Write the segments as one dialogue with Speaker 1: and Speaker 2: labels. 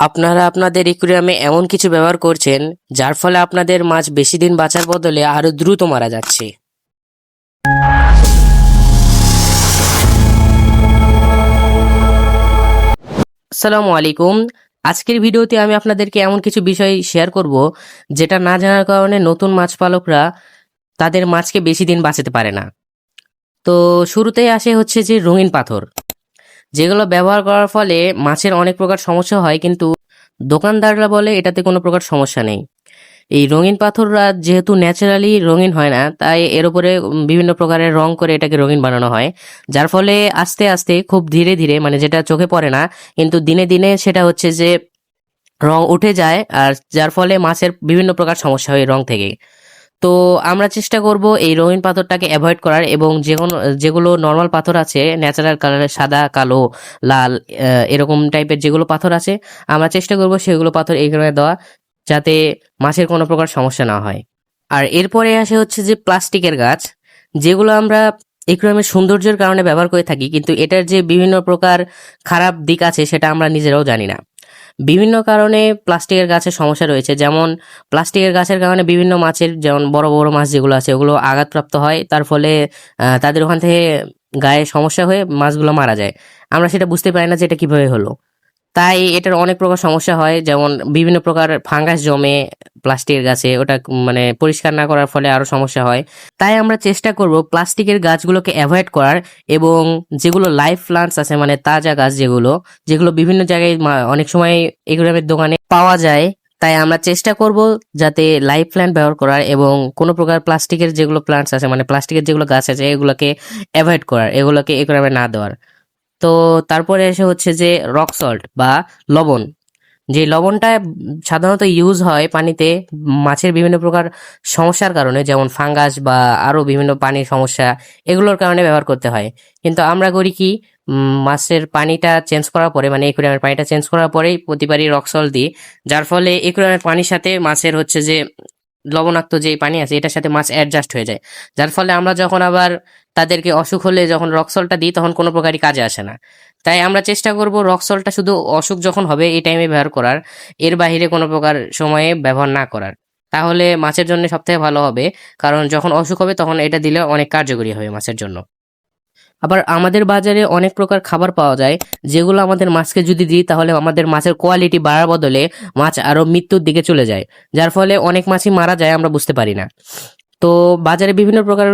Speaker 1: আপনারা আপনাদের একুরিয়ামে এমন কিছু ব্যবহার করছেন, যার ফলে আপনাদের মাছ বেশি দিন বাঁচার বদলে আরও দ্রুত মারা যাচ্ছে। আসসালামু আলাইকুম। আজকের ভিডিওতে আমি আপনাদেরকে এমন কিছু বিষয় শেয়ার করব, যেটা না জানার কারণে নতুন মাছ পালকরা তাদের মাছকে বেশি দিন বাঁচাতে পারে না। তো শুরুতেই আসে হচ্ছে যে রঙিন পাথর। যেগুলো ব্যবহার করার ফলে মাছের অনেক প্রকার সমস্যা হয়, কিন্তু দোকানদাররা বলে এটাতে কোনো প্রকার সমস্যা নেই। এই রঙিন পাথররা যেহেতু ন্যাচারালি রঙিন হয় না, তাই এর উপরে বিভিন্ন প্রকারের রং করে এটাকে রঙিন বানানো হয়, যার ফলে আস্তে আস্তে খুব ধীরে ধীরে মানে যেটা চোখে পড়ে না, কিন্তু দিনে দিনে সেটা হচ্ছে যে রং উঠে যায়, আর যার ফলে মাছের বিভিন্ন প্রকার সমস্যা হয় রং থেকে। তো আমরা চেষ্টা করব এই রঙিন পাথরটাকে অ্যাভয়েড করার এবং যে কোনো যেগুলো নর্মাল পাথর আছে ন্যাচারাল কালারের সাদা, কালো, লাল এরকম টাইপের যেগুলো পাথর আছে, আমরা চেষ্টা করব সেগুলো পাথর এখানে দেওয়া যাতে মাছের কোনো প্রকার সমস্যা না হয়। আর এরপরে আসে হচ্ছে যে প্লাস্টিকের গাছ, যেগুলো আমরা একুরিয়ামের সৌন্দর্যের কারণে ব্যবহার করে থাকি, কিন্তু এটার যে বিভিন্ন প্রকার খারাপ দিক আছে সেটা আমরা নিজেরাও জানি না। বিভিন্ন কারণে প্লাস্টিকের গাছের সমস্যা রয়েছে। যেমন প্লাস্টিকের গাছের কারণে বিভিন্ন মাছের, যেমন বড় বড় মাছ যেগুলো আছে, ওগুলো আঘাতপ্রাপ্ত হয়। তার ফলে তাদের ওখান থেকে গায়ে সমস্যা হয়ে মাছগুলো মারা যায়। আমরা সেটা বুঝতে পারি না যে এটা কীভাবে হলো। তাই এটার অনেক প্রকার সমস্যা হয়। যেমন বিভিন্ন প্রকার ফাঙ্গাস জমে প্লাস্টিকের গাছে, ওটা মানে পরিষ্কার না করার ফলে আরও সমস্যা হয়। তাই আমরা চেষ্টা করব প্লাস্টিকের গাছগুলোকে অ্যাভয়েড করার এবং যেগুলো লাইফ প্লান্টস আছে মানে তাজা গাছ যেগুলো যেগুলো বিভিন্ন জায়গায় অনেক সময় এগুলোর দোকানে পাওয়া যায়, তাই আমরা চেষ্টা করব যাতে লাইফ প্ল্যান্ট ব্যবহার করার এবং কোনো প্রকার প্লাস্টিকের যেগুলো প্লান্টস আছে মানে প্লাস্টিকের যেগুলো গাছ আছে, এগুলোকে অ্যাভয়েড করার, এগুলোকে এগুলো না দেওয়ার। তো তারপরে এসে হচ্ছে যে রক সল্ট বা লবণ। যে লবণটা সাধারণত ইউজ হয় পানিতে মাছের বিভিন্ন প্রকার সমস্যার কারণে, যেমন ফাঙ্গাস বা আরও বিভিন্ন পানির সমস্যা, এগুলোর কারণে ব্যবহার করতে হয়। কিন্তু আমরা করি কি মাছের পানিটা চেঞ্জ করার পরে মানে একুরিয়ামের পানিটা চেঞ্জ করার পরেই প্রতিবারই রক সল্ট দিই। যার ফলে একুরিয়ামের পানির সাথে মাছের হচ্ছে যে লবণাক্ত যে পানি আছে, এটার সাথে মাছ অ্যাডজাস্ট হয়ে যায়। যার ফলে আমরা যখন আবার তাদেরকে অসুখ হলে যখন রক্সলটা দিই, তখন কোনো প্রকারই কাজে আসে না। তাই আমরা চেষ্টা করব রক্সলটা শুধু অসুখ যখন হবে, এই টাইমে ব্যবহার করার। এর বাইরে কোনো প্রকার সময়ে ব্যবহার না করার। তাহলে মাছের জন্য সবথেকে ভালো হবে, কারণ যখন অসুখ হবে, তখন এটা দিলে অনেক কার্যকরী হবে মাছের জন্য। আবার আমাদের বাজারে অনেক প্রকার খাবার পাওয়া যায়, যেগুলো আমাদের মাছকে যদি দিই, তাহলে আমাদের মাছের কোয়ালিটি বাড়ার বদলে মাছ আরও মৃত্যুর দিকে চলে যায়। যার ফলে অনেক মাছই মারা যায়, আমরা বুঝতে পারি না। তো বাজারে বিভিন্ন প্রকার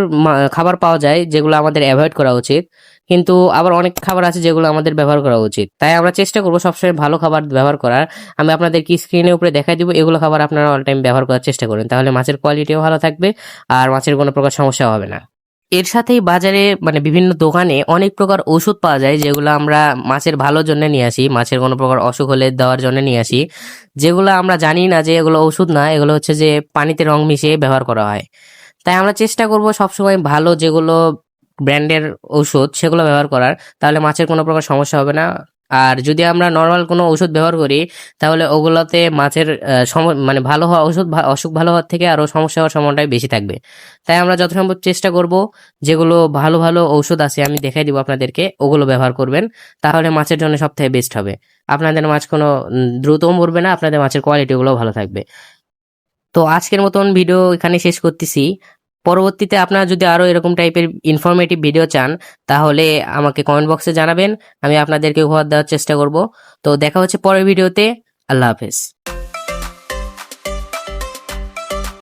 Speaker 1: খাবার পাওয়া যায়, যেগুলো আমাদের অ্যাভয়েড করা উচিত। কিন্তু আবার অনেক খাবার আছে যেগুলো আমাদের ব্যবহার করা উচিত। তাই আমরা চেষ্টা করব সবসময় ভালো খাবার ব্যবহার করার। আমি আপনাদেরকে স্ক্রিনের উপরে দেখাই দিব, এগুলো খাবার আপনারা অল টাইম ব্যবহার করার চেষ্টা করেন। তাহলে মাছের কোয়ালিটিও ভালো থাকবে, আর মাছের কোনো প্রকার সমস্যা হবে না। এর সাথেই বাজারে মানে বিভিন্ন দোকানে অনেক প্রকার ওষুধ পাওয়া যায়, যেগুলো আমরা মাছের ভালোর জন্য নিয়ে আসি, মাছের কোনো প্রকার অসুখ হলে দেওয়ার জন্য নিয়ে আসি। যেগুলো আমরা জানি না যে এগুলো ওষুধ না, এগুলো হচ্ছে যে পানিতে রং মিশিয়ে ব্যবহার করা হয়। তাই আমরা চেষ্টা করব সবসময় ভালো যেগুলো ব্র্যান্ডের ঔষধ সেগুলো ব্যবহার করার, তাহলে মাছের কোনো প্রকার সমস্যা হবে না। আর যদি আমরা নর্মাল কোনো ওষুধ ব্যবহার করি, তাহলে ওগুলোতে মাছের মানে ভালো হওয়া ওষুধ অসুখ ভালো হওয়ার থেকে আরও সমস্যা হওয়ার সম্ভাবনাটাই বেশি থাকবে। তাই আমরা যত সম্ভব চেষ্টা করব যেগুলো ভালো ভালো ঔষধ আছে, আমি দেখাই দিব আপনাদেরকে, ওগুলো ব্যবহার করবেন, তাহলে মাছের জন্য সবথেকে বেস্ট হবে। আপনাদের মাছ কোনো দ্রুতও মরবে না, আপনাদের মাছের কোয়ালিটিগুলো ভালো থাকবে। তো আজকের মতন ভিডিও এখানে শেষ করতেছি। পরবর্তীতে আপনারা যদি আরও এরকম টাইপের ইনফরমেটিভ ভিডিও চান, তাহলে আমাকে কমেন্ট বক্সে জানাবেন, আমি আপনাদেরকে উপহার দেওয়ার চেষ্টা করব। তো দেখা হচ্ছে পরের ভিডিওতে আল্লাহ হাফেজ।